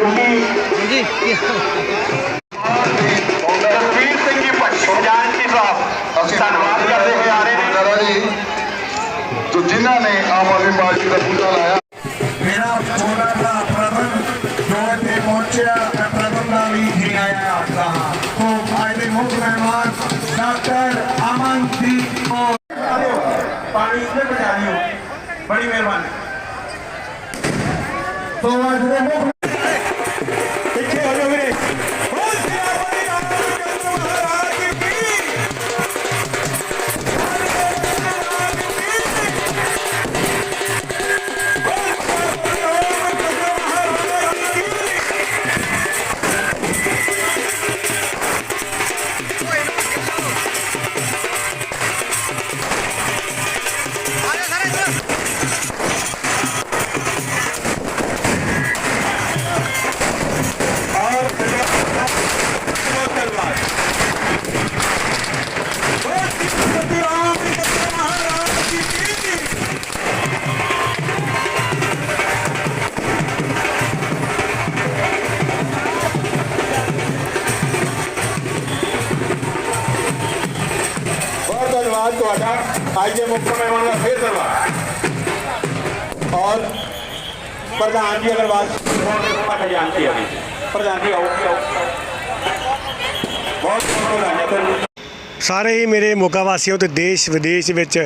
ਜੀ ਰਣਵੀਰ ਸਿੰਘ ਜੀ ਭੱਟੋ ਜਾਨਕੀ ਸਾਹਿਬ ਅਸੀਂ ਧੰਨਵਾਦ ਕਰਦੇ ਹੋਏ ਆ ਰਹੇ ਨੇ ਨਰਾ ਜੀ ਜੋ ਜਿਨ੍ਹਾਂ ਨੇ ਆਮ ਆਦਮੀ ਪਾਰਟੀ ਦਾ ਬੂਟਾ ਲਾਇਆ ਮੇਰਾ ਚੋਣਾਂ ਦਾ ਪ੍ਰਬੰਧ ਜੋ ਇੱਥੇ ਪਹੁੰਚਿਆ ਮੈਂ ਪ੍ਰਬੰਧ ਦਾ ਵੀ ਜੀ ਆਇਆ ਆਖਦਾ ਤੋਂ ਅੱਜ ਦੇ ਮਹਿਮਾਨ ਡਾਕਟਰ ਅਮਨਦੀਪ ਕੌਰ ਪਾਣੀ ਇੱਥੇ ਬਚਾ ਲਿਓ ਬੜੀ ਮਿਹਰਬਾਨੀ ਤੋਂ ਅੱਜ ਦੇ ਮੁੱਖ ਧੰਨਵਾਦ ਤੁਹਾਡਾ। ਅੱਜ ਦੇ ਮੁੱਖ ਮਹਿਮਾਨ ਦਾ ਫੇਰ ਧੰਨਵਾਦ। ਔਰ ਪ੍ਰਧਾਨ ਜੀ ਅਗਰਵਾਲ ਪ੍ਰਧਾਨ ਜੀ। ਆਓ ਪ੍ਰਧਾਨ ਜੀ ਆਓ ਆਓ। ਬਹੁਤ ਬਹੁਤ ਵਧਾਈਆਂ ਤੁਹਾਨੂੰ ਸਾਰੇ ਹੀ ਮੇਰੇ ਮੋਗਾ ਵਾਸੀਆਂ ਤੇ ਦੇਸ਼ ਵਿਦੇਸ਼ ਵਿੱਚ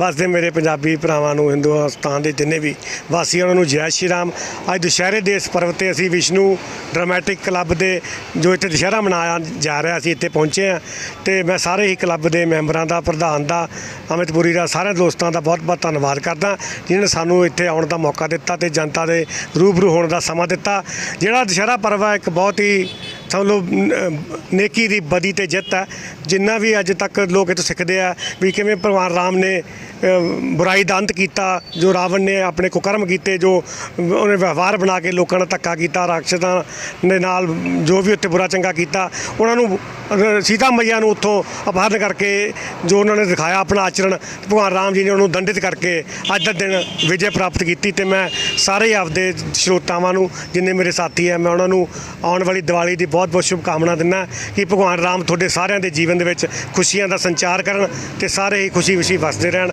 ਵਸਦੇ ਮੇਰੇ ਪੰਜਾਬੀ ਭਰਾਵਾਂ ਨੂੰ ਹਿੰਦੁਸਤਾਨ ਦੇ ਜਿੰਨੇ ਵੀ ਵਾਸੀ ਉਹਨਾਂ ਨੂੰ ਜੈ ਸ਼੍ਰੀ ਰਾਮ। ਅੱਜ ਦੁਸ਼ਹਿਰੇ ਦੇ ਇਸ ਪਰਵ ਤੇ ਅਸੀਂ ਵਿਸ਼ਨੂੰ ਡਰਾਮੈਟਿਕ ਕਲੱਬ ਦੇ, ਜੋ ਇੱਥੇ ਦੁਸ਼ਹਿਰਾ ਮਨਾਇਆ ਜਾ ਰਿਹਾ, ਅਸੀਂ ਇੱਥੇ ਪਹੁੰਚੇ ਆ ਤੇ ਮੈਂ ਸਾਰੇ ਹੀ ਕਲੱਬ ਦੇ ਮੈਂਬਰਾਂ ਦਾ, ਪ੍ਰਧਾਨ ਦਾ, ਅਮਿਤਪੁਰੀ ਦਾ ਸਾਰੇ ਦੋਸਤਾਂ ਦਾ ਬਹੁਤ-ਬਹੁਤ ਧੰਨਵਾਦ ਕਰਦਾ ਜਿਨ੍ਹਾਂ ਨੇ ਸਾਨੂੰ ਇੱਥੇ ਆਉਣ ਦਾ ਮੌਕਾ ਦਿੱਤਾ ਤੇ ਜਨਤਾ ਦੇ ਰੂਬਰੂ ਹੋਣ ਦਾ ਸਮਾਂ ਦਿੱਤਾ। ਜਿਹੜਾ ਦੁਸ਼ਹਿਰਾ ਪਰਵ ਹੈ ਇੱਕ ਬਹੁਤ ਹੀ ਸਮਝ ਨੇਕੀ ਦੀ ਬਦੀ ਤੇ ਜਿੱਤ ਹੈ ਜਿੰਨਾ ਵੀ ਅੱਜ ਤੱਕ ਲੋਕ ਇਹ ਤੋਂ ਸਿੱਖਦੇ ਆ ਵੀ ਕਿਵੇਂ ਭਗਵਾਨ ਰਾਮ ਨੇ ਬੁਰਾਈ ਦਾ ਅੰਤ ਕੀਤਾ, ਜੋ ਰਾਵਣ ਨੇ ਆਪਣੇ ਕੁਕਰਮ ਕੀਤੇ, ਜੋ ਉਹਨੇ ਵਿਵਹਾਰ ਬਣਾ ਕੇ ਲੋਕਾਂ ਨਾਲ ਧੱਕਾ ਕੀਤਾ, ਰਾਖਸ਼ਾਂ ਦੇ ਨਾਲ ਜੋ ਵੀ ਉੱਥੇ ਬੁਰਾ ਚੰਗਾ ਕੀਤਾ, ਉਹਨਾਂ ਨੂੰ ਸੀਤਾ ਮਈਆ ਨੂੰ ਉੱਥੋਂ ਅਪਹਰਨ ਕਰਕੇ ਜੋ ਉਹਨਾਂ ਨੇ ਦਿਖਾਇਆ ਆਪਣਾ ਆਚਰਣ, ਭਗਵਾਨ ਰਾਮ ਜੀ ਨੇ ਉਹਨੂੰ ਦੰਡਿਤ ਕਰਕੇ ਅੱਜ ਦਾ ਦਿਨ ਵਿਜੇ ਪ੍ਰਾਪਤ ਕੀਤੀ ਤੇ ਮੈਂ ਸਾਰੇ ਹੀ ਆਪਦੇ ਸਰੋਤਾਵਾਂ ਨੂੰ, ਜਿੰਨੇ ਮੇਰੇ ਸਾਥੀ ਹੈ ਮੈਂ ਉਹਨਾਂ ਨੂੰ ਆਉਣ ਵਾਲੀ ਦੀਵਾਲੀ ਦੀ ਬਹੁਤ ਬਹੁਤ ਬਹੁਤ ਸ਼ੁਭਕਾਮਨਾ ਦਿੰਦਾ ਕਿ ਭਗਵਾਨ ਰਾਮ ਤੁਹਾਡੇ ਸਾਰਿਆਂ ਦੇ ਜੀਵਨ ਦੇ ਵਿੱਚ ਖੁਸ਼ੀਆਂ ਦਾ ਸੰਚਾਰ ਕਰਨ ਤੇ ਸਾਰੇ ਹੀ ਖੁਸ਼ੀ ਖੁਸ਼ੀ ਵਸਦੇ ਰਹਿਣ।